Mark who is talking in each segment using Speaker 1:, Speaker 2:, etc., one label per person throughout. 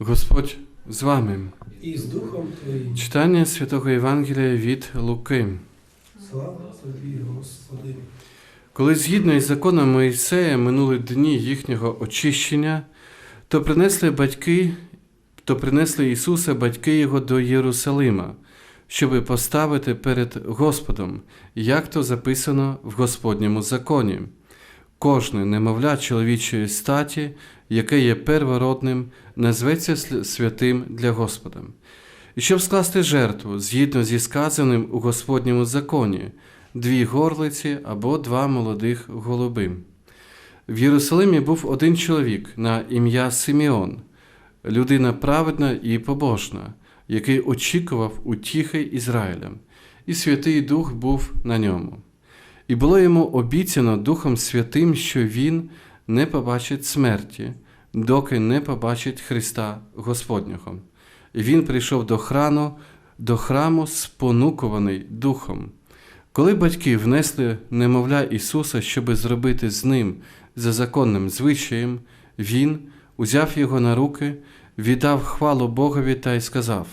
Speaker 1: Господь з вами.
Speaker 2: і з Духом Твоїм.
Speaker 1: Читання Святого Євангелія від Луки.
Speaker 2: Слава Тобі, Господи.
Speaker 1: Коли згідно із законом Моїсея минули дні їхнього очищення, то принесли батьки, то принесли Ісуса батьки Його до Єрусалима, щоби поставити перед Господом, як то записано в Господньому законі. Кожне немовля чоловічої статі, яке є первородним, назветься святим для Господа. І щоб скласти жертву згідно зі сказаним у Господньому законі, дві горлиці або два молодих голуби. В Єрусалимі був один чоловік на ім'я Симеон, людина праведна і побожна, який очікував утіхи Ізраїля, і Святий Дух був на ньому. І було йому обіцяно Духом Святим, що він не побачить смерті, доки не побачить Христа Господнього. І він прийшов до храму, до храму спонукуваний Духом. Коли батьки внесли немовля Ісуса, щоби зробити з ним за законним звичаєм, Він узяв його на руки, віддав хвалу Богові та й сказав: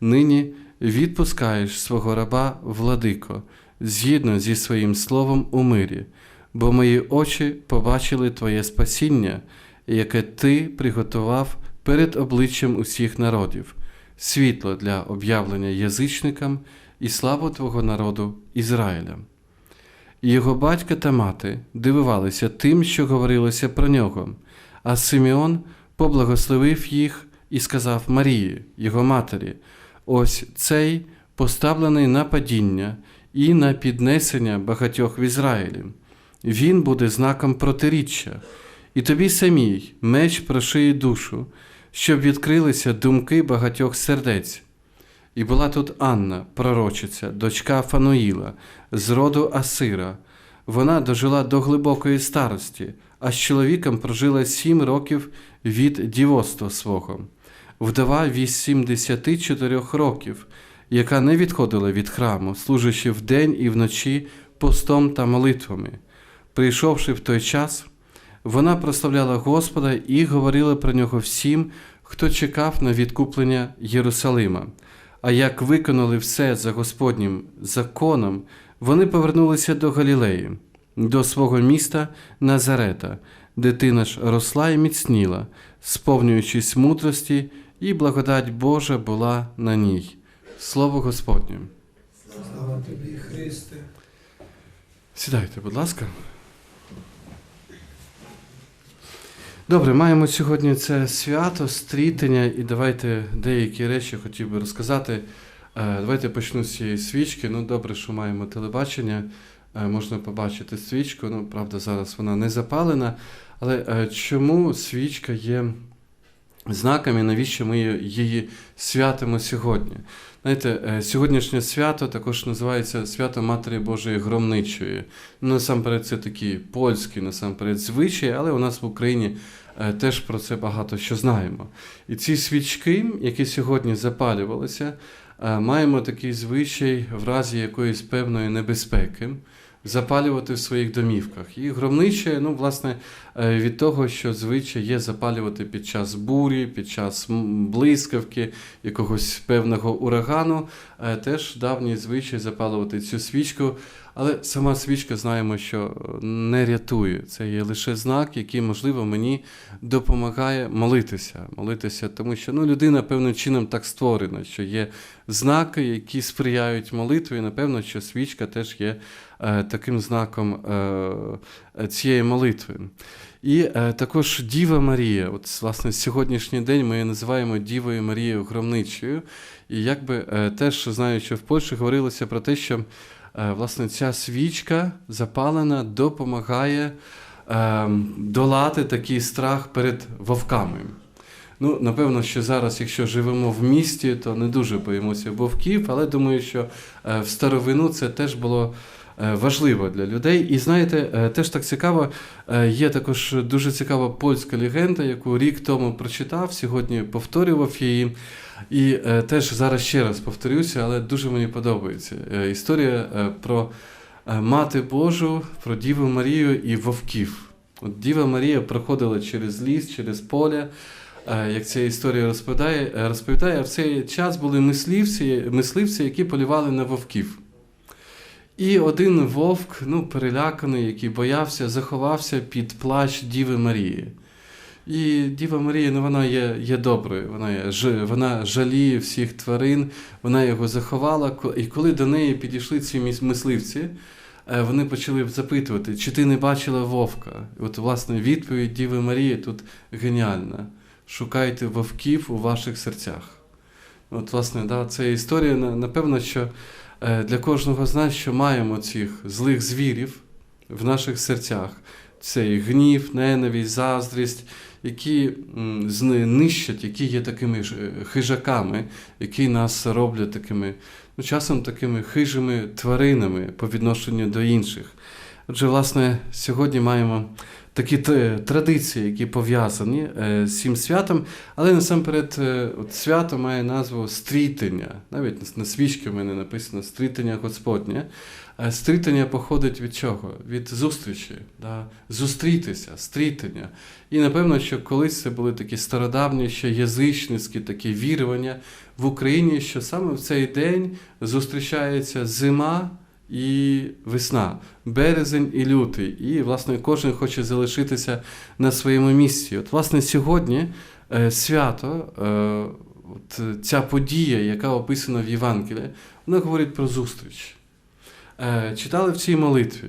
Speaker 1: Нині відпускаєш свого раба, владико, згідно зі своїм словом у мирі, бо мої очі побачили Твоє спасіння, яке Ти приготував перед обличчям усіх народів, світло для об'явлення язичникам і славу Твого народу Ізраїля. І його батько та мати дивувалися тим, що говорилося про нього, а Симеон поблагословив їх і сказав Марії, його матері: ось цей поставлений на падіння і на піднесення багатьох в Ізраїлі. Він буде знаком протиріччя, і тобі самій меч прошиє душу, щоб відкрилися думки багатьох сердець. І була тут Анна, пророчиця, дочка Фануїла, з роду Асира. Вона дожила до глибокої старості, а з чоловіком прожила сім років від дівоцтва свого. Вдова 84 років, яка не відходила від храму, служачи вдень і вночі постом та молитвами. Прийшовши в той час, вона прославляла Господа і говорила про нього всім, хто чекав на відкуплення Єрусалима. А як виконали все за Господнім законом, вони повернулися до Галілеї, до свого міста Назарета, дитина ж росла і міцніла, сповнюючись мудрості, і благодать Божа була на ній. Слово Господнє.
Speaker 2: Слава Тобі, Христе.
Speaker 1: Сідайте, будь ласка. Добре, маємо сьогодні це свято, стрітення, і давайте деякі речі хотів би розказати. Е, Давайте почну з цієї свічки. Ну, добре, що маємо телебачення. Е, Можна побачити свічку. Ну, правда, зараз вона не запалена. Але е, чому свічка є знаком і навіщо ми її святимо сьогодні? Знаєте, е, сьогоднішнє свято також називається Свято Матері Божої Громничої. Насамперед, це такі польські, насамперед, звичаї, але у нас в Україні е, теж про це багато що знаємо. І ці свічки, які сьогодні запалювалися, е, маємо такий звичай в разі якоїсь певної небезпеки. Запалювати в своїх домівках. І громниче, ну, власне, е, від того, що звичай є запалювати під час бурі, під час блискавки, якогось певного урагану, е, теж давній звичай запалювати цю свічку. Але сама свічка знаємо, що е, не рятує. Це є лише знак, який, можливо, мені допомагає молитися. Молитися, тому що ну, людина певним чином так створена, що є знаки, які сприяють молитві. І, напевно, що свічка теж є е, таким знаком е, цієї молитви. І е, також Діва Марія. От, власне, сьогоднішній день ми її називаємо Дівою Марією Громничою. І якби е, теж знаю, що в Польщі говорилося про те, що е, власне ця свічка запалена допомагає е, долати такий страх перед вовками. Ну, напевно, що зараз, якщо живемо в місті, то не дуже боїмося вовків, але думаю, що е, в старовину це теж було е, важливо для людей. І знаєте, е, теж так цікаво, е, є також дуже цікава польська легенда, яку рік тому прочитав, сьогодні повторював її. І е, теж зараз ще раз повторюся, але дуже мені подобається. Е, історія е, про е, Мати Божу, про Діву Марію і вовків. От Діва Марія проходила через ліс, через поле. е, як ця історія розповідає, е, розповідає, в цей час були мисливці, мисливці, які полювали на вовків. І один вовк, ну, переляканий, який боявся, заховався під плащ Діви Марії. І Діва Марія, ну вона є, є доброю, вона, є, ж- вона жаліє всіх тварин, вона його заховала. І коли до неї підійшли ці мисливці, е, вони почали запитувати, чи ти не бачила вовка? От, власне, відповідь Діви Марії тут геніальна. Шукайте вовків у ваших серцях. От, власне, да, це історія, на- напевно, що е, для кожного з нас, що маємо цих злих звірів в наших серцях. Цей гнів, ненависть, заздрість, які м, зни- нищать, які є такими е, хижаками, які нас роблять такими, ну, часом такими хижими тваринами по відношенню до інших. Отже, власне, сьогодні маємо такі традиції, які пов'язані е, з цим святом, але насамперед е, от свято має назву стрітення. Навіть на- на свічці в мене написано стрітення Господнє. Е, Стрітення походить від чого? Від зустрічі, да? зустрітися, стрітення. І напевно, що колись це були такі стародавні, ще язичницькі такі вірування в Україні, що саме в цей день зустрічається зима і весна, березень і лютий. І, власне, кожен хоче залишитися на своєму місці. От, власне, сьогодні е, свято, е, от, ця подія, яка описана в Євангелії, вона говорить про зустріч. Е, читали в цій молитві.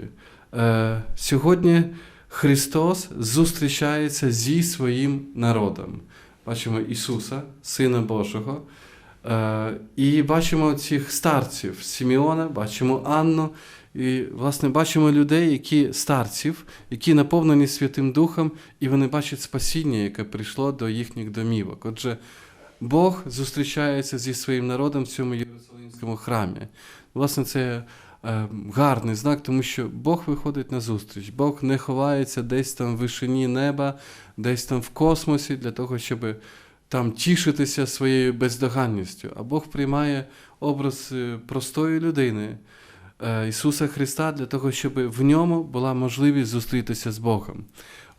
Speaker 1: Е, сьогодні Христос зустрічається зі своїм народом. Бачимо Ісуса, Сина Божого. Е, і бачимо цих старців Сімеона, бачимо Анну. І, власне, бачимо людей, які старців, які наповнені Святим Духом, і вони бачать спасіння, яке прийшло до їхніх домівок. Отже, Бог зустрічається зі своїм народом в цьому Єрусалимському храмі. Власне, це гарний знак, тому що Бог виходить на зустріч. Бог не ховається десь там в вишині неба, десь там в космосі для того, щоб там тішитися своєю бездоганністю. А Бог приймає образ е, простої людини. е, Ісуса Христа для того, щоб в ньому була можливість зустрітися з Богом.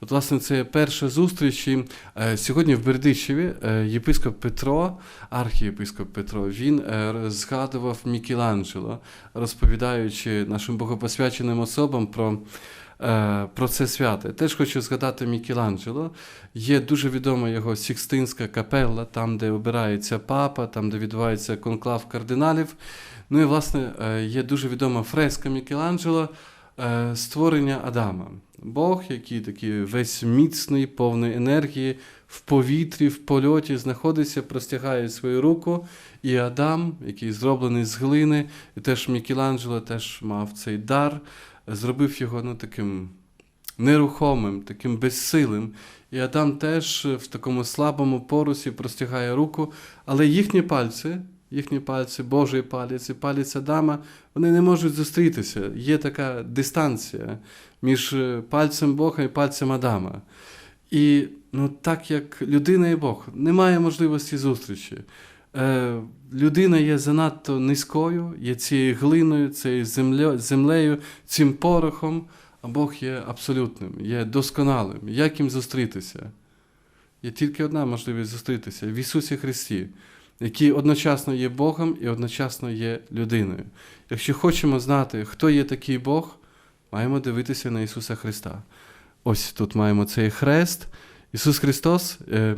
Speaker 1: От, власне, це перша зустріч. І, е, сьогодні в Бердичеві е, єпископ Петро, архієпископ Петро, він е, згадував Мікеланджело, розповідаючи нашим богопосвяченим особам про, про це свято. Теж хочу згадати Мікеланджело. Є дуже відома його Сікстинська капелла, там, де обирається папа, там, де відбувається конклав кардиналів. Ну і, власне, є дуже відома фреска Мікеланджело створення Адама. Бог, який такий весь міцний, повний енергії, в повітрі, в польоті знаходиться, простягає свою руку, і Адам, який зроблений з глини, і теж Мікеланджело теж мав цей дар, зробив його ну, таким нерухомим, таким безсилим. І Адам теж в такому слабому порусі простягає руку, але їхні пальці, їхні пальці, Божий палець і палець Адама, вони не можуть зустрітися. Є така дистанція між е, пальцем Бога і пальцем Адама. І ну, так як людина і Бог, немає можливості зустрічі. Е, людина є занадто низькою, є цією глиною, цією землею, землею, цим порохом, а Бог є абсолютним, є досконалим. Як їм зустрітися? Є тільки одна можливість зустрітися в Ісусі Христі, який одночасно є Богом і одночасно є людиною. Якщо хочемо знати, хто є такий Бог, маємо дивитися на Ісуса Христа. Ось тут маємо цей хрест. Ісус Христос е,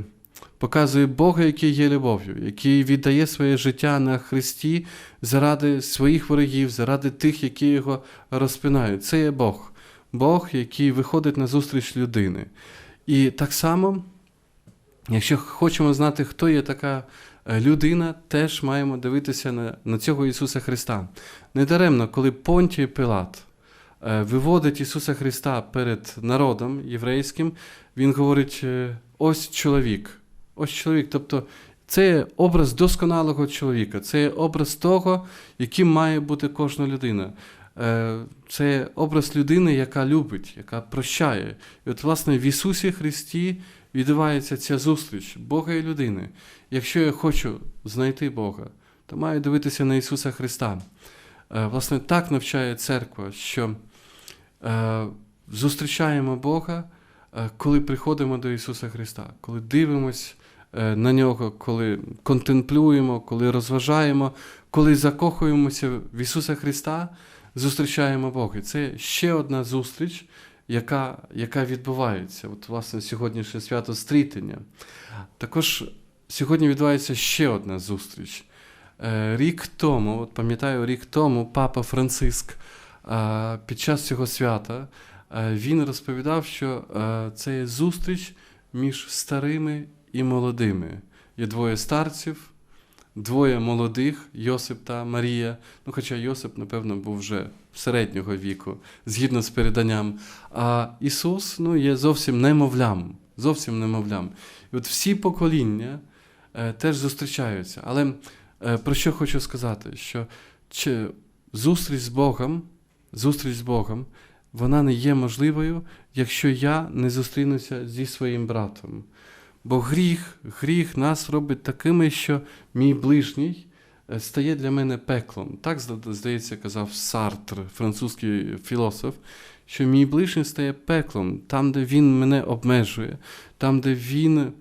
Speaker 1: показує Бога, який є любов'ю, який віддає своє життя на Христі заради своїх ворогів, заради тих, які його розпинають. Це є Бог. Бог, який виходить на зустріч людини. І так само, якщо хочемо знати, хто є така людина, теж маємо дивитися на, на цього Ісуса Христа. Недаремно, коли Понтій Пилат е, виводить Ісуса Христа перед народом єврейським, Він говорить: е, ось чоловік, ось чоловік. Тобто це є образ досконалого чоловіка, це є образ того, яким має бути кожна людина. Е, Це образ людини, яка любить, яка прощає. І от, власне, в Ісусі Христі відбувається ця зустріч Бога і людини. Якщо я хочу знайти Бога, то маю дивитися на Ісуса Христа. Е, Власне, так навчає церква, що е, зустрічаємо Бога, коли приходимо до Ісуса Христа, коли дивимось на нього, коли контемплюємо, коли розважаємо, коли закохуємося в Ісуса Христа, зустрічаємо Бога. Це ще одна зустріч, яка, яка відбувається. От, власне, сьогоднішнє свято стрітення. Також сьогодні відбувається ще одна зустріч. Е, Рік тому, от пам'ятаю, рік тому папа Франциск е, під час цього свята е, він розповідав, що це є зустріч між старими і молодими. Є двоє старців, двоє молодих, Йосип та Марія. Ну, хоча Йосип, напевно, був вже середнього віку, згідно з переданням. А Ісус ну, є зовсім немовлям. Зовсім немовлям. І от всі покоління е, теж зустрічаються. Але е, про що хочу сказати? Що чи зустріч з Богом, зустріч з Богом, вона не є можливою, якщо я не зустрінуся зі своїм братом. Бо гріх, гріх нас робить такими, що мій ближній е, стає для мене пеклом. Так, здається, казав Сартр, французький філософ, що мій ближній стає пеклом, там, де він мене обмежує, там, де він.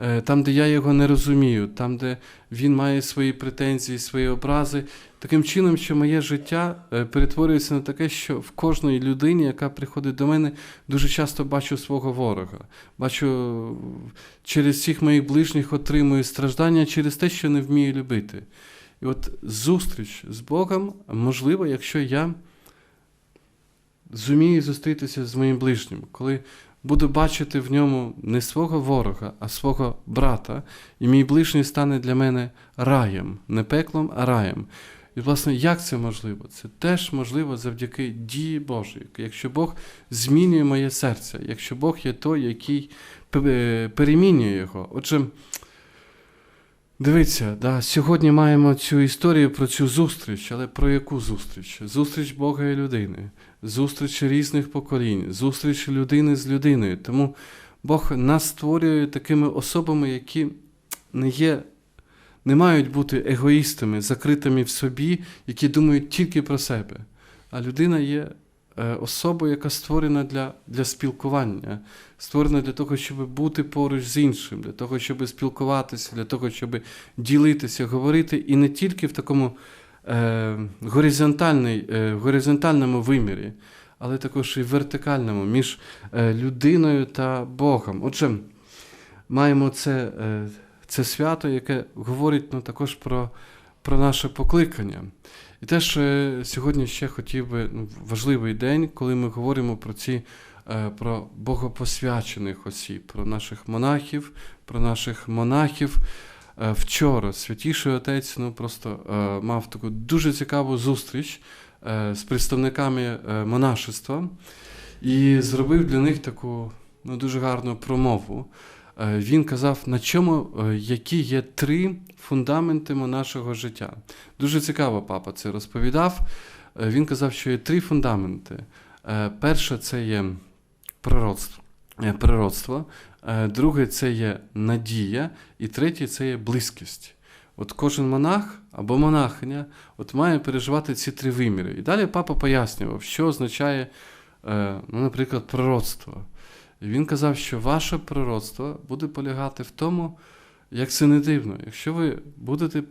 Speaker 1: е, Там, де я його не розумію, там, де він має свої претензії, свої образи, таким чином, що моє життя е, перетворюється на таке, що в кожної людині, яка приходить до мене, дуже часто бачу свого ворога. Бачу через всіх моїх ближніх отримую страждання через те, що не вмію любити. І от зустріч з Богом можлива, якщо я зумію зустрітися з моїм ближнім, коли буду бачити в ньому не свого ворога, а свого брата, і мій ближній стане для мене раєм, не пеклом, а раєм. І, власне, як це можливо? Це теж можливо завдяки дії Божої. Якщо Бог змінює моє серце, якщо Бог є той, який перемінює його. Отже, дивіться, да, сьогодні маємо цю історію про цю зустріч, але про яку зустріч? Зустріч Бога і людини, зустріч різних поколінь, зустріч людини з людиною. Тому Бог нас створює такими особами, які не є. Не мають бути егоїстами, закритими в собі, які думають тільки про себе. А людина є е, особою, яка створена для, для спілкування, створена для того, щоб бути поруч з іншим, для того, щоб спілкуватися, для того, щоб ділитися, говорити, і не тільки в такому е, горизонтальний, е, горизонтальному вимірі, але також і вертикальному між е, людиною та Богом. Отже, маємо це, е, це свято, яке говорить ну, також про, про наше покликання. І теж сьогодні ще хотів би ну, важливий день, коли ми говоримо про ці е, про богопосвячених осіб, про наших монахів, про наших монахів. Е, Вчора святіший отець ну, просто е, мав таку дуже цікаву зустріч з представниками монашества і зробив для них таку ну, дуже гарну промову. Е, Він казав, на чому, е, які є три фундаменти нашого життя. Дуже цікаво, папа це розповідав. Е, Він казав, що є три фундаменти. Перше це є пророцтво. пророцтво. Е, Друге це є надія, і третє це є близькість. От кожен монах або монахиня от має переживати ці три виміри. І далі папа пояснював, що означає, ну, наприклад, пророцтво. І він казав, що ваше пророцтво буде полягати в тому, як це не дивно, якщо ви будете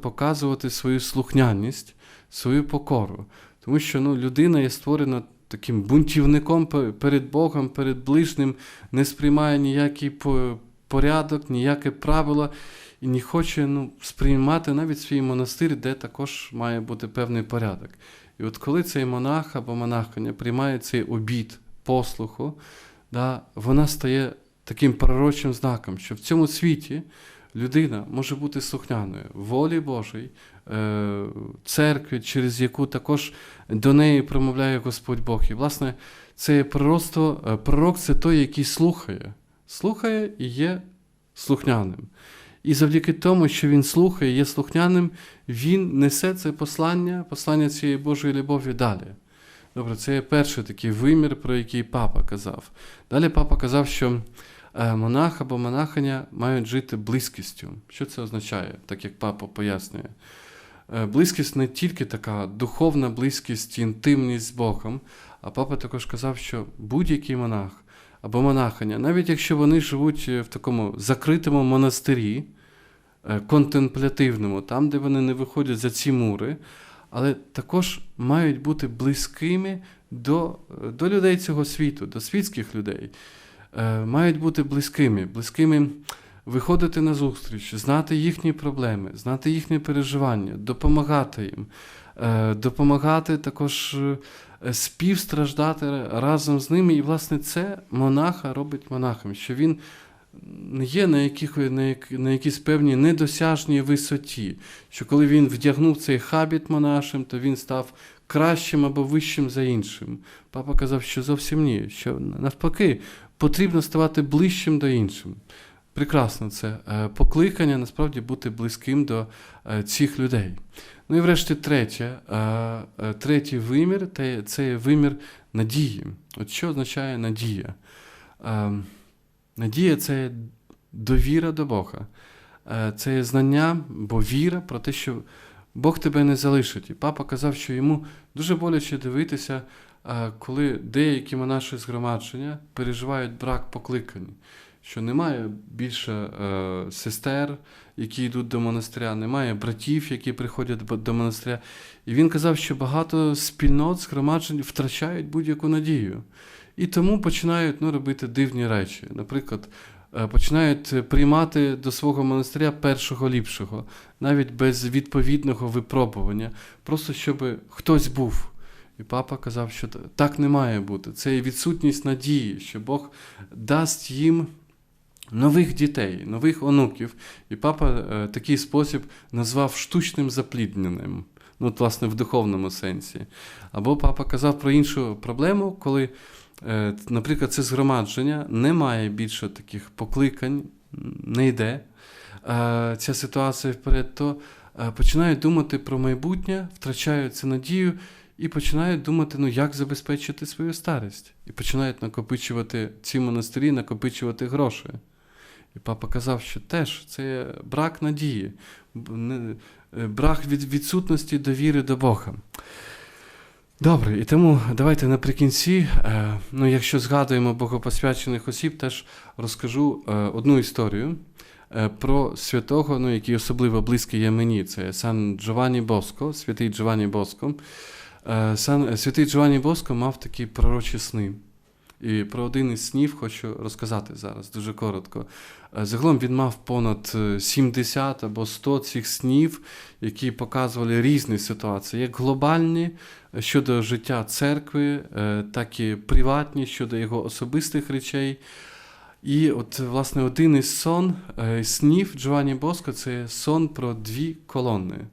Speaker 1: показувати свою слухняність, свою покору. Тому що ну, людина є створена таким бунтівником перед Богом, перед ближнім, не сприймає ніякий порядок, ніяке правило і не хоче ну, сприймати навіть свій монастир, де також має бути певний порядок. І от коли цей монах або монахиня приймає цей обід послуху, да, вона стає таким пророчим знаком, що в цьому світі людина може бути слухняною волі Божій, е, церкві, через яку також до неї промовляє Господь Бог. І, власне, це пророцтво, е, пророк це той, який слухає, слухає і є слухняним. І завдяки тому, що він слухає, є слухняним, він несе це послання, послання цієї Божої любові далі. Добре, це є перший такий вимір, про який папа казав. Далі папа казав, що е, монах або монахиня мають жити близькістю. Що це означає, так як папа пояснює? Е, Близькість не тільки така духовна близькість, інтимність з Богом, а папа також казав, що будь-який монах або монахиня, навіть якщо вони живуть е, в такому закритому монастирі, контемплятивному, там, де вони не виходять за ці мури, але також мають бути близькими до, до людей цього світу, до світських людей. Е, Мають бути близькими, близькими виходити на зустріч, знати їхні проблеми, знати їхні переживання, допомагати їм, е, допомагати також е, співстраждати разом з ними. І, власне, це монаха робить монахом, що він є на, яких, на, як, на якійсь певній недосяжній висоті, що коли він вдягнув цей хабіт монашим, то він став кращим або вищим за іншим. Папа казав, що зовсім ні, що навпаки потрібно ставати ближчим до іншим. Прекрасно це е, покликання насправді бути близьким до е, цих людей. Ну і врешті третє, е, третій вимір це вимір надії. От що означає надія? Надія це довіра до Бога. Е, Це знання, бо віра про те, що Бог тебе не залишить. І папа казав, що йому дуже боляче дивитися, е, коли деякі монаші згромадження переживають брак покликань, що немає більше е, сестер, які йдуть до монастиря, немає братів, які приходять до монастиря. І він казав, що багато спільнот згромаджень втрачають будь-яку надію. І тому починають ну, робити дивні речі. Наприклад, е, починають приймати до свого монастиря першого ліпшого, навіть без відповідного випробування, просто щоб хтось був. І папа казав, що так не має бути. Це є відсутність надії, що Бог дасть їм нових дітей, нових онуків. І папа е, такий спосіб назвав штучним заплідненим. Ну, от, власне, в духовному сенсі. Або папа казав про іншу проблему, коли, е, наприклад, це згромадження не має більше таких покликань, не йде е, ця ситуація вперед, то починають думати про майбутнє, втрачають цю надію і починають думати, ну як забезпечити свою старість. І починають накопичувати ці монастирі, накопичувати гроші. І папа казав, що теж це брак надії, е, брак від відсутності довіри до Бога. Добре, і тому давайте наприкінці, е, ну, якщо згадуємо богопосвячених осіб, теж розкажу е, одну історію про святого, ну, який особливо близький є мені. Це Сан Джованні Боско, святий Джованні Боско. Сан, святий Джованні Боско мав такі пророчі сни. І про один із снів хочу розказати зараз дуже коротко. Е, Загалом він мав понад е, 70 або 100 цих снів, які показували різні ситуації, як глобальні е, щодо життя церкви, е, так і приватні щодо його особистих речей. І от, власне, один із сон, е, снів Джованні Боско це сон про дві колони.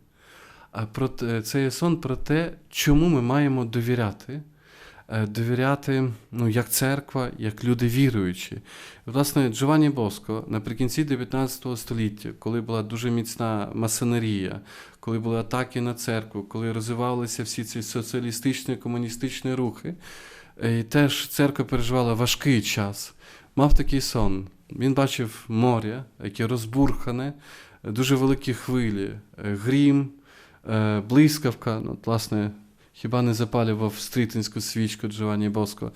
Speaker 1: Це є сон про те, чому ми маємо довіряти. Е, Довіряти ну, як церква, як люди віруючі. Власне, Джованні Боско наприкінці 19 століття, коли була дуже міцна масонерія, коли були атаки на церкву, коли розвивалися всі ці соціалістичні комуністичні рухи, е, і теж церква переживала важкий час. Мав такий сон. Він бачив море, яке розбурхане, дуже великі хвилі, е, грім, блискавка. Ну, власне, хіба не запалював стрітинську свічку Джованні Боско.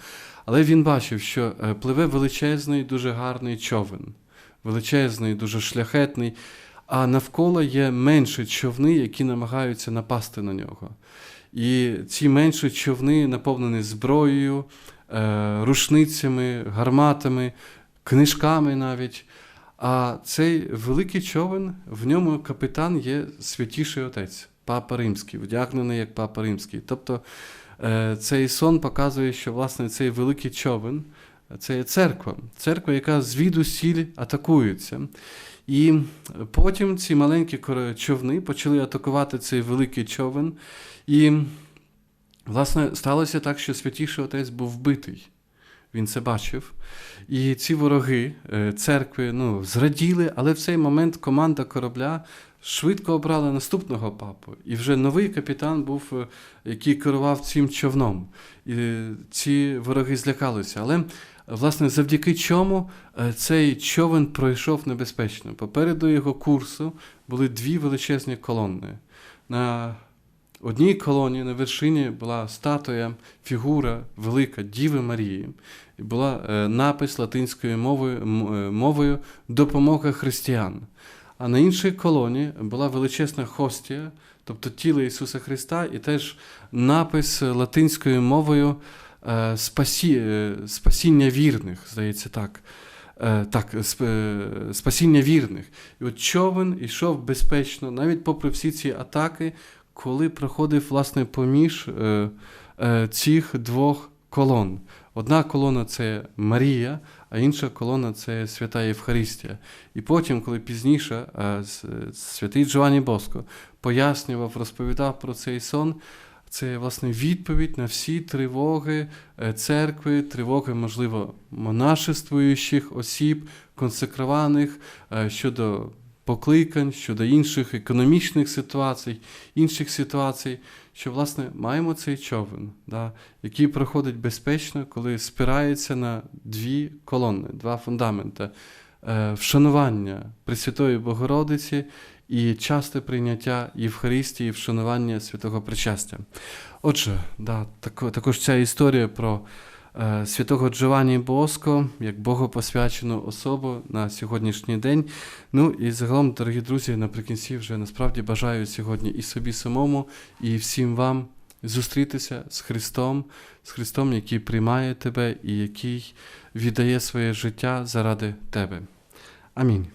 Speaker 1: Але він бачив, що е, пливе величезний, дуже гарний човен, величезний, дуже шляхетний, а навколо є менші човни, які намагаються напасти на нього. І ці менші човни наповнені зброєю, е, рушницями, гарматами, книжками навіть. А цей великий човен, в ньому капітан є святіший отець, папа римський, вдягнений як папа римський. Тобто е, цей сон показує, що власне цей великий човен це є церква, церква, яка звідусіль атакується. І потім ці маленькі човни почали атакувати цей великий човен. І, власне, сталося так, що святіший отець був вбитий. Він це бачив. І ці вороги е, церкви ну, зраділи, але в цей момент команда корабля швидко обрала наступного папу. І вже новий капітан був, е, який керував цим човном. І ці вороги злякалися. Але, власне, завдяки чому е, цей човен пройшов небезпечно. Попереду його курсу були дві величезні колони. На одній колоні на вершині була статуя, фігура велика Діви Марії. і була е, напис латинською мовою, мовою Допомога християн. А на іншій колоні була величезна хостія, тобто тіло Ісуса Христа, і теж напис латинською мовою е, спасі, е, спасіння вірних, здається так. Е, Так, сп- спасіння вірних. І от човен йшов безпечно, навіть попри всі ці атаки, коли проходив власне поміж цих двох колон. Одна колона це Марія, а інша колона це Свята Євхаристія. І потім, коли пізніше святий Джованні Боско пояснював, розповідав про цей сон, це власне відповідь на всі тривоги е, церкви, тривоги, можливо, монашествуючих осіб, консекрованих е, щодо покликань, щодо інших економічних ситуацій, інших ситуацій, що власне маємо цей човен, да, який проходить безпечно, коли спирається на дві колони, два фундамента е, вшанування Пресвятої Богородиці і часте прийняття Євхаристії, вшанування святого причастя. Отже, да, тако- також ця історія про святого Джованні Боско як богопосвячену особу на сьогоднішній день. Ну і загалом, дорогі друзі, наприкінці вже насправді бажаю сьогодні і собі самому, і всім вам зустрітися з Христом, з Христом, який приймає тебе і який віддає своє життя заради тебе. Амінь.